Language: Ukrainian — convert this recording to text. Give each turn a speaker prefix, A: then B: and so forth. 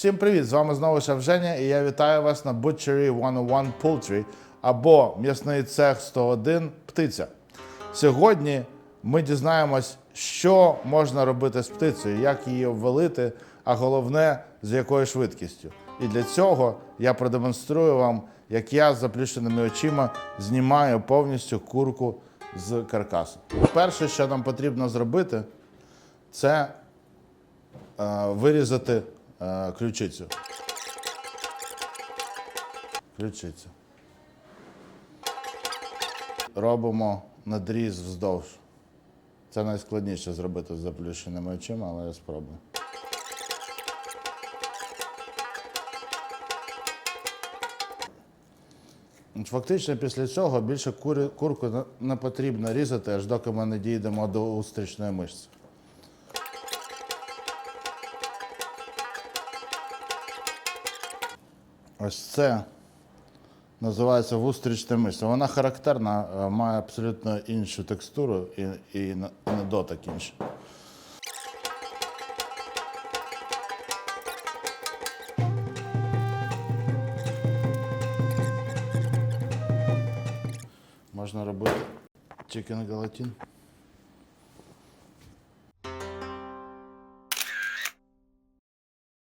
A: Всім привіт! З вами знову Шавженя і я вітаю вас на Butchery 101 Poultry або м'ясний цех 101 Птиця. Сьогодні ми дізнаємось, що можна робити з птицею, як її обвалити, а головне, з якою швидкістю. І для цього я продемонструю вам, як я з заплющеними очима знімаю повністю курку з каркасу. Перше, що нам потрібно зробити, це е, вирізати е, ключицю. Ключицю. Робимо надріз вздовж. Це найскладніше зробити з заплющеними очима, але я спробую. Фактично після цього більше курку не- потрібно різати, аж доки ми не дійдемо до устричної мишці. Ось це називається вустрічна мишця. Вона характерна, е, має абсолютно іншу текстуру і, і на, дотик інший. Можна робити чикен галатін.